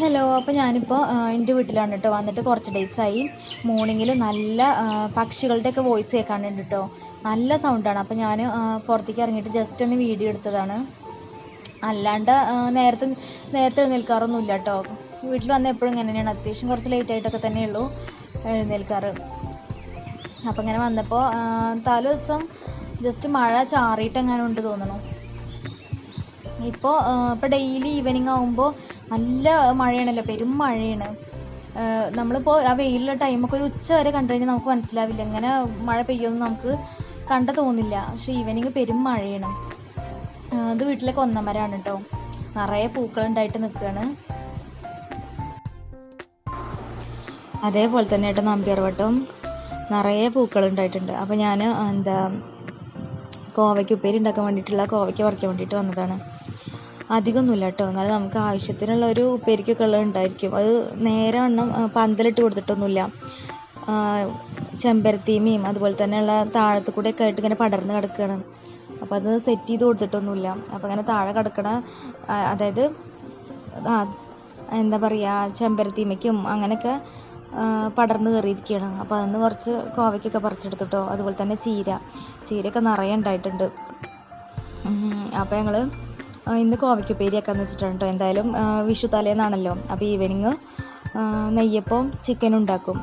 Hello അപ്പോൾ ഞാനിപ്പോൾ എന്റെ വീട്ടിലാണ് കേട്ടോ വന്നിട്ട് കുറച്ച് ഡേയ്സായി മോർണിംഗിൽ നല്ല പക്ഷികളുടെയൊക്കെ വോയിസ് കേൾക്കാനുണ്ട് കേട്ടോ നല്ല സൗണ്ടാണ് അപ്പോൾ ഞാൻ പുറത്തേക്ക് ഇറങ്ങിയിട്ട് ജസ്റ്റ് ഒന്ന് വീഡിയോ എടുത്തതാണ്. അല്ലാണ്ട് നേരത്തെ നേരത്തെ എഴുന്നേൽക്കാറൊന്നുമില്ല കേട്ടോ വീട്ടിൽ വന്ന എപ്പോഴും ഇങ്ങനെ തന്നെയാണ്. അത്യാവശ്യം കുറച്ച് ലേറ്റ് ആയിട്ടൊക്കെ തന്നെയുള്ളൂ എഴുന്നേൽക്കാറ്. അപ്പോൾ ഇങ്ങനെ വന്നപ്പോൾ തലേ ദിവസം ജസ്റ്റ് മഴ ചാറിയിട്ട് എങ്ങനെ ഉണ്ട് തോന്നണു ഇപ്പോൾ ഇപ്പോൾ ഡെയിലി ഈവനിങ് ആകുമ്പോൾ നല്ല മഴയാണല്ലോ പെരും മഴയാണ്. നമ്മളിപ്പോൾ ആ വെയിലുള്ള ടൈമൊക്കെ ഒരു ഉച്ച വരെ കണ്ടു കഴിഞ്ഞാൽ നമുക്ക് മനസ്സിലാവില്ല. ഇങ്ങനെ മഴ പെയ്യുമെന്ന് നമുക്ക് കണ്ട തോന്നില്ല. പക്ഷേ ഈവനിങ് പെരും മഴയാണ്. അത് ഇത് വീട്ടിലേക്ക് ഒന്നമരാണ് കേട്ടോ നിറയെ പൂക്കളുണ്ടായിട്ട് നിൽക്കുകയാണ്. അതേപോലെ തന്നെ കേട്ടോ നമ്പ്യാർവട്ടം നിറയെ പൂക്കളുണ്ടായിട്ടുണ്ട് അപ്പോൾ ഞാൻ എന്താ കോവയ്ക്ക് ഉപ്പേരി ഉണ്ടാക്കാൻ വേണ്ടിയിട്ടുള്ള കോവയ്ക്ക് പറിക്കാൻ വേണ്ടിയിട്ട് വന്നതാണ്. അധികമൊന്നുമില്ല കേട്ടോ. എന്നാലും നമുക്ക് ആവശ്യത്തിനുള്ള ഒരു ഉപ്പേരിക്കൊക്കെ ഉള്ളത് ഉണ്ടായിരിക്കും. അത് നേരെ വണ്ണം പന്തലിട്ട് കൊടുത്തിട്ടൊന്നുമില്ല. ചെമ്പരത്തീമയും അതുപോലെ തന്നെയുള്ള താഴത്ത് ഒക്കെ ആയിട്ട് ഇങ്ങനെ പടർന്ന് കിടക്കുകയാണ്. അപ്പോൾ അത് സെറ്റ് ചെയ്ത് കൊടുത്തിട്ടൊന്നുമില്ല. അപ്പോൾ അങ്ങനെ താഴെ കിടക്കണ അതായത് എന്താ പറയുക ചെമ്പരത്തീമയ്ക്കും അങ്ങനെയൊക്കെ പടർന്നു കയറിയിരിക്കുകയാണ്. അപ്പോൾ അതിന്ന് കുറച്ച് കോവയ്ക്കൊക്കെ പറിച്ചെടുത്തിട്ടോ അതുപോലെ തന്നെ ചീര. ചീരയൊക്കെ നിറയെ ഉണ്ടായിട്ടുണ്ട്. അപ്പോൾ ഞങ്ങൾ ഇന്ന് കോവയ്ക്കുപ്പേരിയാക്കാന്ന് വെച്ചിട്ടാണ് കേട്ടോ എന്തായാലും വിഷു തലേന്നാണല്ലോ. അപ്പോൾ ഈവനിങ് നെയ്യപ്പം ചിക്കൻ ഉണ്ടാക്കും.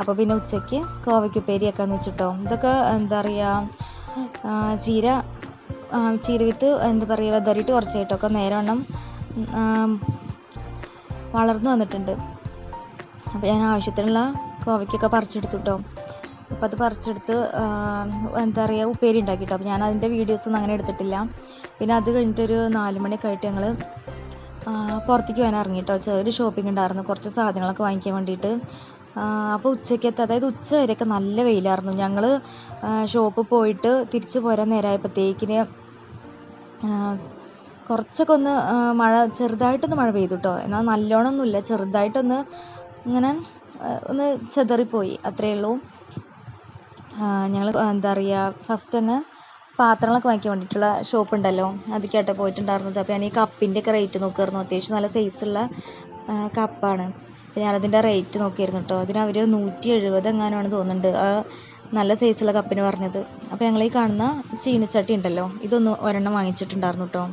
അപ്പോൾ പിന്നെ ഉച്ചയ്ക്ക് കോവയ്ക്കുപ്പേരിയാക്കാന്ന് വെച്ചിട്ടോ ഇതൊക്കെ എന്താ പറയുക ചീര ചീര വിത്ത് എന്താ പറയുക വെതറിയിട്ട് കുറച്ചായിട്ടൊക്കെ നേരവണ്ണം വളർന്നു വന്നിട്ടുണ്ട്. അപ്പോൾ ഞാൻ ആവശ്യത്തിനുള്ള കോവയ്ക്കൊക്കെ പറിച്ചെടുത്തു കേട്ടോ അപ്പോൾ അത് പറിച്ചെടുത്ത് എന്താ പറയുക ഉപ്പേരി ഉണ്ടാക്കിട്ടോ. അപ്പോൾ ഞാൻ അതിന്റെ വീഡിയോസൊന്നും അങ്ങനെ എടുത്തിട്ടില്ല. പിന്നെ അത് കഴിഞ്ഞിട്ടൊരു നാല് മണിയൊക്കെ ആയിട്ട് ഞങ്ങൾ പുറത്തേക്ക് പോകാൻ ഇറങ്ങിയിട്ടോ ചെറിയൊരു ഷോപ്പിംഗ് ഉണ്ടായിരുന്നു. കുറച്ച് സാധനങ്ങളൊക്കെ വാങ്ങിക്കാൻ വേണ്ടിയിട്ട്. അപ്പോൾ ഉച്ചയ്ക്കത്തെ അതായത് ഉച്ച വരെയൊക്കെ നല്ല വെയിലായിരുന്നു. ഞങ്ങൾ ഷോപ്പ് പോയിട്ട് തിരിച്ചു പോരാൻ നേരമായപ്പോഴത്തേക്കിന് കുറച്ചൊക്കെ ഒന്ന് മഴ ചെറുതായിട്ടൊന്ന് മഴ പെയ്തു കേട്ടോ എന്നാൽ നല്ലോണമൊന്നുമില്ല. ചെറുതായിട്ടൊന്ന് ഇങ്ങനെ ഒന്ന് ചെതറിപ്പോയി. അത്രയേ ഉള്ളൂ. ഞങ്ങൾ എന്താ പറയുക ഫസ്റ്റ് തന്നെ പാത്രങ്ങളൊക്കെ വാങ്ങിക്കാൻ വേണ്ടിയിട്ടുള്ള ഷോപ്പ് ഉണ്ടല്ലോ അതിലേക്കാട്ടെ പോയിട്ടുണ്ടായിരുന്നത്. അപ്പോൾ ഞാൻ ഈ കപ്പിന്റെ ഒക്കെ റേറ്റ് നോക്കുമായിരുന്നു അത്യാവശ്യം നല്ല സൈസുള്ള കപ്പാണ് അപ്പോൾ ഞാനതിന്റെ റേറ്റ് നോക്കിയിരുന്നു കേട്ടോ അതിന് അവർ നൂറ്റി എഴുപത് എങ്ങാനുമാണ് തോന്നുന്നുണ്ട് നല്ല സൈസുള്ള കപ്പിന് പറഞ്ഞത്. അപ്പോൾ ഞങ്ങൾ ഈ കാണുന്ന ചീനച്ചട്ടി ഉണ്ടല്ലോ ഇതൊന്ന് ഒരെണ്ണം വാങ്ങിച്ചിട്ടുണ്ടായിരുന്നു കേട്ടോ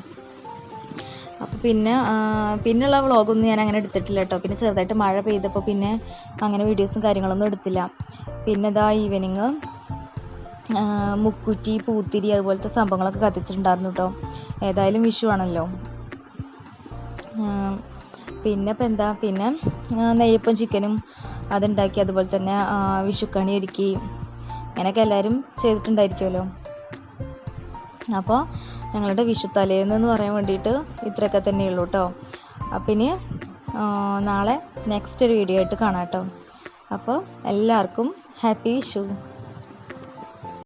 അപ്പോൾ പിന്നെ പിന്നെയുള്ള വ്ളോഗൊന്നും ഞാൻ അങ്ങനെ എടുത്തിട്ടില്ല കേട്ടോ പിന്നെ ചെറുതായിട്ട് മഴ പെയ്തപ്പോൾ പിന്നെ അങ്ങനെ വീഡിയോസും കാര്യങ്ങളൊന്നും എടുത്തില്ല. പിന്നെ ഇതാ ഈവനിങ് മുക്കുറ്റി പൂത്തിരി അതുപോലത്തെ സംഭവങ്ങളൊക്കെ കത്തിച്ചിട്ടുണ്ടായിരുന്നു കേട്ടോ ഏതായാലും വിഷു ആണല്ലോ. പിന്നെ ഇപ്പം എന്താ? പിന്നെ നെയ്യപ്പം ചിക്കനും അതുണ്ടാക്കി അതുപോലെ തന്നെ വിഷുക്കണി ഒരുക്കി. അങ്ങനെയൊക്കെ എല്ലാവരും ചെയ്തിട്ടുണ്ടായിരിക്കുമല്ലോ അപ്പോൾ ഞങ്ങളുടെ വിഷു തലേന്ന് പറയാൻ വേണ്ടിയിട്ട് ഇത്രയൊക്കെ തന്നെയുള്ളൂ കേട്ടോ അപ്പം ഇനി നാളെ നെക്സ്റ്റ് ഒരു വീഡിയോ ആയിട്ട് കാണാം കേട്ടോ അപ്പോൾ എല്ലാവർക്കും ഹാപ്പി വിഷു.